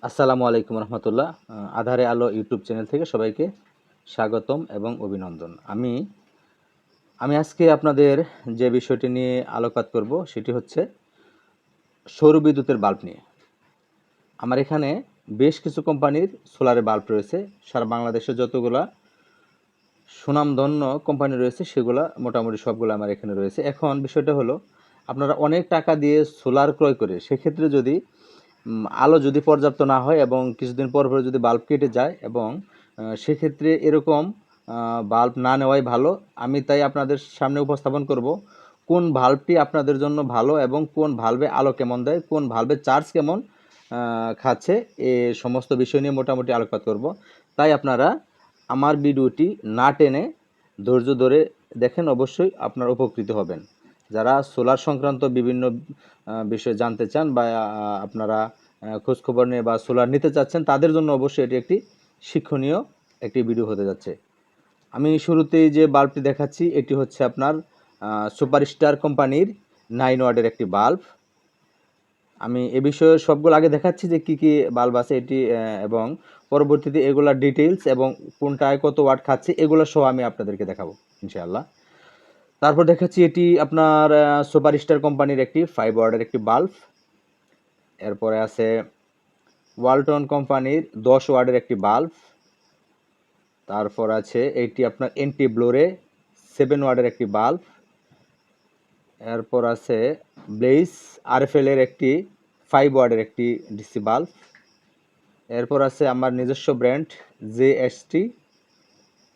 আসসালামু আলাইকুম রহমতুল্লাহ। আধারে আলো ইউটিউব চ্যানেল থেকে সবাইকে স্বাগতম এবং অভিনন্দন। আমি আমি আজকে আপনাদের যে বিষয়টি নিয়ে আলোকপাত করব সেটি হচ্ছে সৌর বিদ্যুতের বাল্ব নিয়ে। আমার এখানে বেশ কিছু কোম্পানির সোলারের বাল্ব রয়েছে। সারা বাংলাদেশে যতগুলা সুনামধন্য কোম্পানি রয়েছে, সেগুলা মোটামুটি সবগুলো আমার এখানে রয়েছে। এখন বিষয়টা হলো, আপনারা অনেক টাকা দিয়ে সোলার ক্রয় করে, সেক্ষেত্রে যদি আলো যদি পর্যাপ্ত না হয় এবং কিছুদিন পর পর যদি বাল্ব কেটে যায় এবং সেক্ষেত্রে এরকম বাল্ব না নেওয়াই ভালো। আমি তাই আপনাদের সামনে উপস্থাপন করব, কোন ভাল্বটি আপনাদের জন্য ভালো এবং কোন ভাল্বে আলো কেমন দেয়, কোন ভাল্বের চার্জ কেমন খাচ্ছে, এ সমস্ত বিষয় নিয়ে মোটামুটি আলোকপাত করব। তাই আপনারা আমার ভিডিওটি না টেনে ধৈর্য ধরে দেখেন, অবশ্যই আপনারা উপকৃত হবেন। যারা সোলার সংক্রান্ত বিভিন্ন বিষয়ে জানতে চান বা আপনারা খোঁজখবর নিয়ে বা সোলার নিতে চাচ্ছেন, তাদের জন্য অবশ্যই এটি একটি শিক্ষণীয় একটি ভিডিও হতে যাচ্ছে। আমি শুরুতেই যে বাল্বটি দেখাচ্ছি, এটি হচ্ছে আপনার সুপারস্টার কোম্পানির নাইন ওয়ার্ডের একটি বাল্ব। আমি এ বিষয়ে সবগুলো আগে দেখাচ্ছি যে কি কি বাল্ব আছে এটি এবং পরবর্তীতে এগুলার ডিটেইলস এবং কোনটায় কত ওয়াট খাচ্ছে, এগুলো সহ আমি আপনাদেরকে দেখাবো, ইনশাআল্লাহ। তারপর দেখাচ্ছি এটি আপনার সুপার স্টার কোম্পানির একটি ফাইভ ওয়ার্ডের একটি বাল্ব এরপরে আছে ওয়ালটন কোম্পানির দশ ওয়ার্ডের একটি বাল্ব তারপর আছে এটি আপনার এনটি ব্লোরে সেভেন ওয়ার্ডের একটি বাল্ব এরপর আছে ব্লেইস আরএফএল এর একটি ফাইভ ওয়ার্ডের একটি ডিসি বাল্ব এরপর আছে আমার নিজস্ব ব্র্যান্ড জেএসটি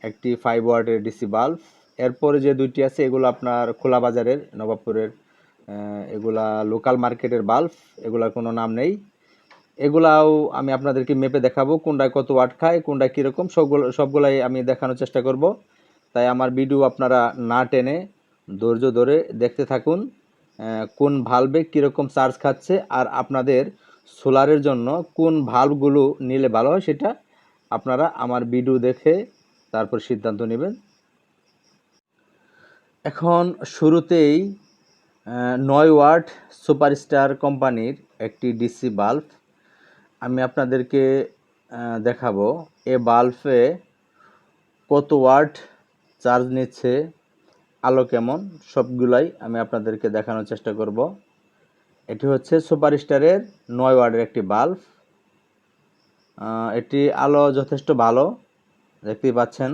একটি ফাইভ ওয়ার্ডের ডিসি বাল্ব এরপরে যে দুইটি আছে, এগুলো আপনার খোলা বাজারের, নবাবপুরের এগুলা লোকাল মার্কেটের বাল্ব এগুলার কোনো নাম নেই। এগুলাও আমি আপনাদেরকে মেপে দেখাবো, কোনটায় কত ওয়াট খায় কোনটা কীরকম, সবগুলো, সবগুলাই আমি দেখানোর চেষ্টা করব। তাই আমার ভিডিও আপনারা না টেনে ধৈর্য ধরে দেখতে থাকুন কোন ভালভে কীরকম চার্জ খাচ্ছে, আর আপনাদের সোলারের জন্য কোন ভালভগুলো নিলে ভালো হয়, সেটা আপনারা আমার ভিডিও দেখে তারপর সিদ্ধান্ত নেবেন। এখন শুরুতেই নয় ওয়াট সুপারস্টার কোম্পানির একটি ডিসি বাল্ব আমি আপনাদেরকে দেখাবো। এ বাল্বে কত ওয়াট চার্জ নিচ্ছে, আলো কেমন, সবগুলাই আমি আপনাদেরকে দেখানোর চেষ্টা করব। এটি হচ্ছে সুপারস্টারের নয় ওয়ার্ডের একটি বাল্ব। এটি আলো যথেষ্ট ভালো, দেখতেই পাচ্ছেন।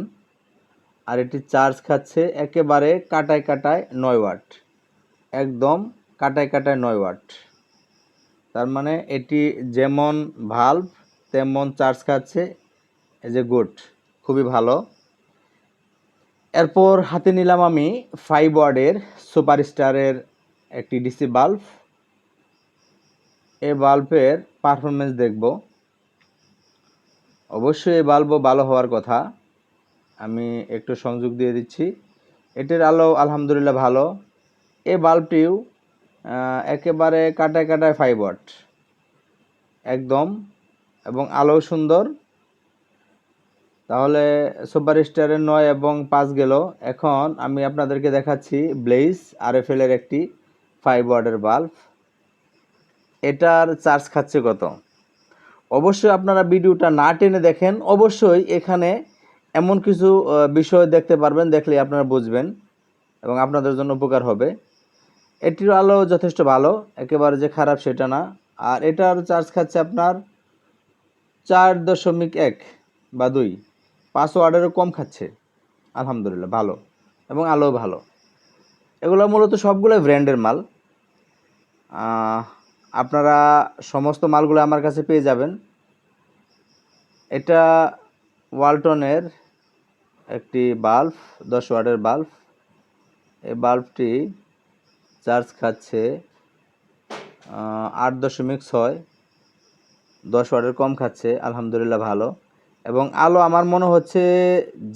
আর এটি চার্জ খাচ্ছে একেবারে কাটায় কাটায় নয় ওয়াট। একদম কাটায় কাটায় নয় ওয়াট। তার মানে এটি যেমন ভাল্ব তেমন চার্জ খাচ্ছে এজ এ গুড, খুবই ভালো। এরপর হাতে নিলাম আমি ফাইভ ওয়ার্ডের সুপারস্টারের একটি ডিসি বাল্ব এই বাল্বের পারফরমেন্স দেখব। অবশ্যই এই বাল্বও ভালো হওয়ার কথা। আমি একটু সংযোগ দিয়ে দিচ্ছি। এটির আলো আলহামদুলিল্লাহ ভালো। এই বাল্বটিও একেবারে কাটায় কাটায় ওয়াট একদম, এবং আলো সুন্দর। তাহলে সুপার স্টারের নয় এবং পাঁচ গেল। এখন আমি আপনাদেরকে দেখাচ্ছি ব্লেইস আর এফ এর একটি ফাইভ ওয়ার্ডের বাল্ব। এটার চার্জ খাচ্ছে কত? অবশ্যই আপনারা ভিডিওটা না টেনে দেখেন। অবশ্যই এখানে এমন কিছু বিষয় দেখতে পারবেন দেখলে আপনারা বুঝবেন এবং আপনাদের জন্য উপকার হবে। এটির আলো যথেষ্ট ভালো, একেবারে যে খারাপ সেটা না। আর এটার চার্জ খাচ্ছে আপনার চার দশমিক এক বা দুই। পাঁচ ওয়ার্ডেরও কম খাচ্ছে। আলহামদুলিল্লাহ, ভালো এবং আলো ভালো। এগুলো মূলত সবগুলো ব্র্যান্ডের মাল। আপনারা সমস্ত মালগুলো আমার কাছে পেয়ে যাবেন। এটা ওয়ালটনের একটি বাল্ব, দশ ওয়াটের বাল্ব। এই বাল্বটি চার্জ খাচ্ছে আট দশমিক ছয়, দশ ওয়াটের কম খাচ্ছে, আলহামদুলিল্লাহ ভালো। এবং আলো আমার মনে হচ্ছে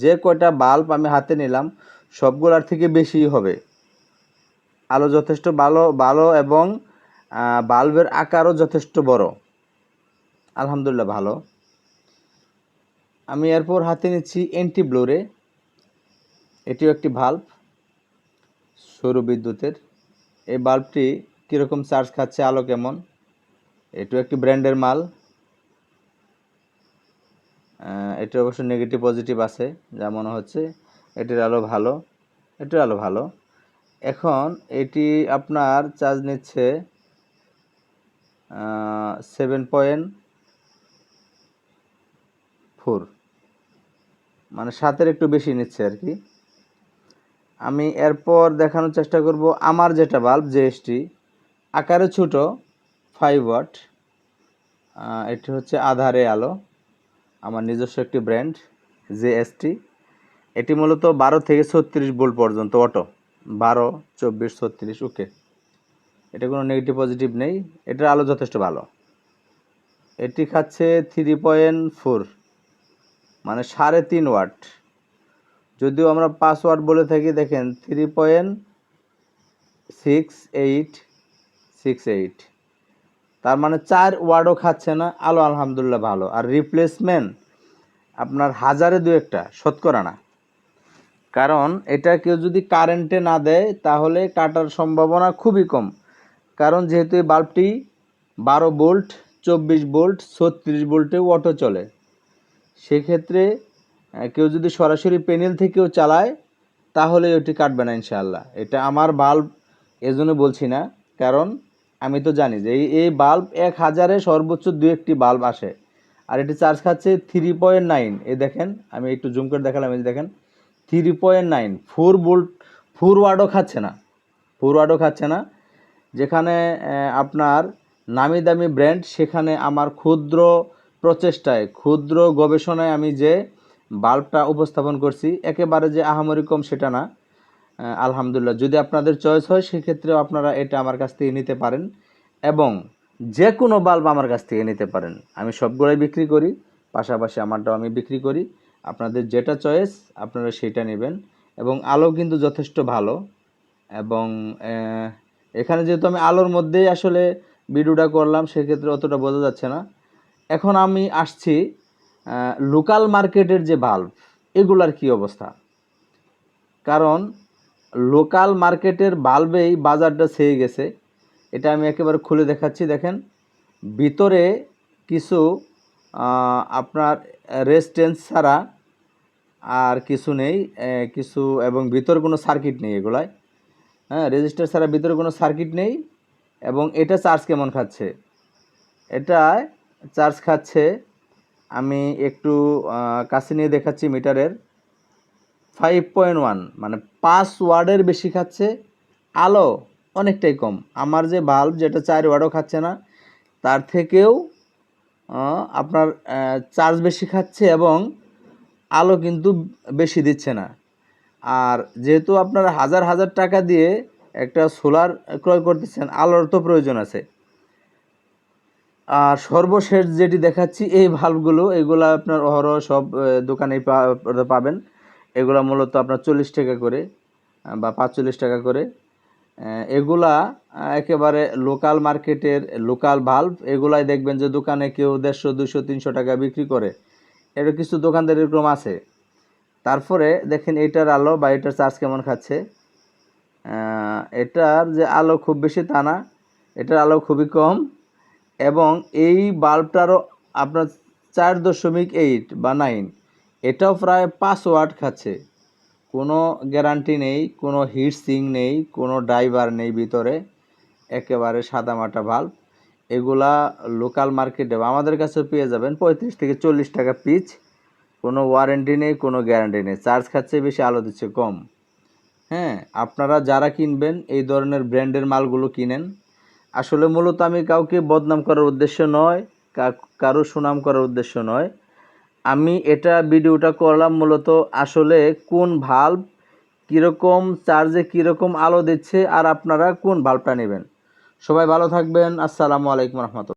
যে কয়টা বাল্ব আমি হাতে নিলাম, সবগুলার থেকে বেশি হবে। আলো যথেষ্ট ভালো ভালো এবং বাল্বের আকারও যথেষ্ট বড়। আলহামদুলিল্লাহ ভালো। আমি এরপর হাতে নিচ্ছি এন্টি ব্লোরে এটিও একটি বাল্ব সৌর বিদ্যুতের। এই বাল্বটি কীরকম চার্জ খাচ্ছে, আলো কেমন? এটিও একটি ব্র্যান্ডের মাল। এটি অবশ্য নেগেটিভ পজিটিভ আছে, যা মনে হচ্ছে এটির আলো ভালো, এটির আলো ভালো। এখন এটি আপনার চার্জ নিচ্ছে সেভেন পয়েন্ট ফোর মানে সাতের একটু বেশি নিচ্ছে আর কি। আমি এরপর দেখানোর চেষ্টা করব আমার যেটা বাল্ব জিএসটি আকারে ছোট ফাইভ ওয়াট এটি হচ্ছে আধারে আলো, আমার নিজস্ব একটি ব্র্যান্ড জেএসটি এটি মূলত বারো থেকে ছত্রিশ ভোল্ট পর্যন্ত অটো বারো, চব্বিশ, ছত্রিশ ওকে এটা কোনো নেগেটিভ পজিটিভ নেই, এটার আলো যথেষ্ট ভালো। এটি খাচ্ছে থ্রি পয়েন্ট ফোর মানে সাড়ে তিন ওয়াট। যদিও আমরা পাঁচ ওয়াট বলে থাকি, দেখেন three point six eight six eight তার মানে চার ওয়ার্ডও খাচ্ছে না, আলো আলহামদুলিল্লাহ ভালো। আর রিপ্লেসমেন্ট আপনার হাজারে দু একটা, শতকরা না। কারণ এটা কেউ যদি কারেন্টে না দেয়, তাহলে কাটার সম্ভাবনা খুবই কম। কারণ যেহেতু এই বাল্বটি বারো বোল্ট চব্বিশ বোল্ট ছত্রিশ বোল্টে অটো চলে। সেক্ষেত্রে কেউ যদি সরাসরি প্যানেল থেকেও চালায়, তাহলে ওটি কাটবে না ইনশাআল্লাহ। এটা আমার বাল্ব এজন্য বলছি না, কারণ আমি তো জানি যে এই বাল্ব এক হাজারে সর্বোচ্চ দু একটি বাল্ব আসে। আর এটি চার্জ খাচ্ছে থ্রি পয়েন্ট নাইন এই দেখেন, আমি একটু জুম করে দেখালাম, এই দেখেন three point nine four volt four ওয়ার্ডও খাচ্ছে না। ফোর ওয়ার্ডও খাচ্ছে না। যেখানে আপনার নামি দামি ব্র্যান্ড সেখানে আমার ক্ষুদ্র প্রচেষ্টায়, ক্ষুদ্র গবেষণায় আমি যে বাল্বটা উপস্থাপন করছি, একেবারে যে আহামরি কম সেটা না। আলহামদুলিল্লাহ, যদি আপনাদের চয়েস হয়, সেক্ষেত্রেও আপনারা এটা আমার কাছ থেকে নিতে পারেন এবং যে কোনো বাল্ব আমার কাছ থেকে নিতে পারেন। আমি সবগুলোই বিক্রি করি, পাশাপাশি আমারটাও আমি বিক্রি করি। আপনাদের যেটা চয়েস, আপনারা সেটা নেবেন এবং আলো কিন্তু যথেষ্ট ভালো এবং এখানে যেহেতু আমি আলোর মধ্যেই আসলে ভিডিওটা করলাম, সেক্ষেত্রে অতটা বোঝা যাচ্ছে না। এখন আমি আসছি লোকাল মার্কেটের যে বাল্ব এগুলার কি অবস্থা? কারণ লোকাল মার্কেটের বাল্বেই বাজারটা ছেয়ে গেছে। এটা আমি একেবারে খুলে দেখাচ্ছি, দেখেন। ভিতরে কিছু আপনার রেস্টেন্স ছাড়া আর কিছু নেই কিছু এবং ভিতরে কোনো সার্কিট নেই এগুলায়। হ্যাঁ রেজিস্টার ছাড়া ভিতরে কোনো সার্কিট নেই এবং এটা চার্জ কেমন খাচ্ছে? এটা চার্জ খাচ্ছে। আমি একটু কাছে নিয়ে দেখাচ্ছি মিটারের। ফাইভ পয়েন্ট ওয়ান মানে পাঁচ ওয়ার্ডের বেশি খাচ্ছে। আলো অনেকটাই কম। আমার যে বাল্ব, যেটা চার ওয়ার্ডও খাচ্ছে না, তার থেকেও আপনার চার্জ বেশি খাচ্ছে এবং আলো কিন্তু বেশি দিচ্ছে না। আর যেহেতু আপনারা হাজার হাজার টাকা দিয়ে একটা সোলার ক্রয় করতেছেন, আলোর তো প্রয়োজন আছে। আর সর্বশেষ যেটি দেখাচ্ছি, এই ভাল্বগুলো এগুলো আপনার অহরহ সব দোকানেই পাবেন। এগুলো মূলত আপনার চল্লিশ টাকা করে বা পাঁচচল্লিশ টাকা করে। এগুলা একেবারে লোকাল মার্কেটের লোকাল ভাল্ব এগুলাই দেখবেন যে দোকানে কেউ দেড়শো দুশো তিনশো টাকা বিক্রি করে। এর কিছু দোকানদার এরকম আছে। তারপরে দেখেন এটার আলো বা এটার চার্জ কেমন খাচ্ছে। এটার যে আলো খুব বেশি তা না, এটার আলো খুবই কম। এবং এই বাল্বটারও আপনার চার দশমিক এইট বা নাইন এটাও প্রায় পাঁচ ওয়াট খাচ্ছে। কোনো গ্যারান্টি নেই, কোনো হিট সিং নেই, কোনো ড্রাইভার নেই ভিতরে, একেবারে সাদামাটা বাল্ব। এগুলা লোকাল মার্কেটে আমাদের কাছে পেয়ে যাবেন, পঁয়ত্রিশ থেকে চল্লিশ টাকা পিচ। কোনো ওয়ারেন্টি নেই, কোনো গ্যারান্টি নেই। চার্জ খাচ্ছে বেশি, আলো দিচ্ছে কম। হ্যাঁ আপনারা যারা কিনবেন, এই ধরনের ব্র্যান্ডের মালগুলো কিনেন। আসলে মূলত আমি কাউকে বদনাম করার উদ্দেশ্য নয় কারও সুনাম করার উদ্দেশ্য নয়। আমি এটা ভিডিওটা করলাম মূলত আসলে কোন ভাল্ব কীরকম চার্জে কীরকম আলো দিচ্ছে আর আপনারা কোন ভাল্বটা নেবেন। সবাই ভালো থাকবেন। আসসালামু আলাইকুম রহমতুল্লাহ।